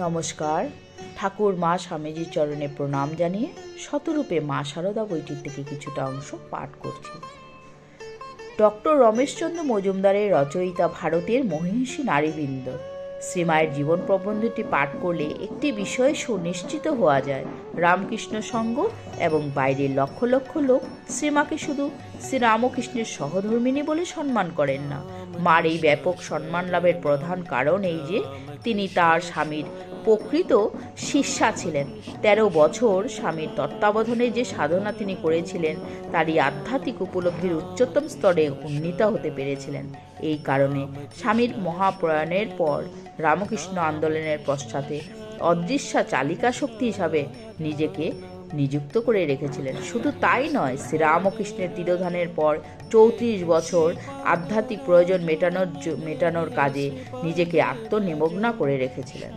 নমস্কার। ঠাকুর মা স্বামীজির চরণে প্রণাম জানিয়ে শতরূপে মা সারদা বইটির থেকে কিছুটা অংশ পাঠ করছি। ডক্টর রমেশচন্দ্র মজুমদারের রচয়িতা ভারতের মহিষী নারীবৃন্দ। শ্রীমায়ের জীবন প্রবন্ধটি পাঠ করলে একটি বিষয় সুনিশ্চিত হওয়া যায়। রামকৃষ্ণ সঙ্গ এবং বাইরের লক্ষ লক্ষ লোক শ্রীমাকে শুধু শ্রীরামকৃষ্ণের সহধর্মিনী বলে সম্মান করেন না। মার এই ব্যাপক সম্মান লাভের প্রধান কারণ এই যে, তিনি তার স্বামীর প্রকৃত শিষ্যা ছিলেন। তেরো বছর স্বামীর তত্ত্বাবধানে যে সাধনা তিনি করেছিলেন, তারই আধ্যাত্মিক উপলব্ধির উচ্চতম স্তরে উন্নীত হতে পেরেছিলেন। এই কারণে স্বামীর মহাপ্রয়াণের পর রামকৃষ্ণ আন্দোলনের পশ্চাতে অদৃশ্যা চালিকা শক্তি হিসাবে নিজেকে নিযুক্ত করে রেখেছিলেন। শুধু তাই নয়, শ্রীরামকৃষ্ণের তিরোধানের পর চৌত্রিশ বছর আধ্যাত্মিক প্রয়োজন মেটানোর মেটানোর কাজে নিজেকে আত্মনিমগ্ন করে রেখেছিলেন।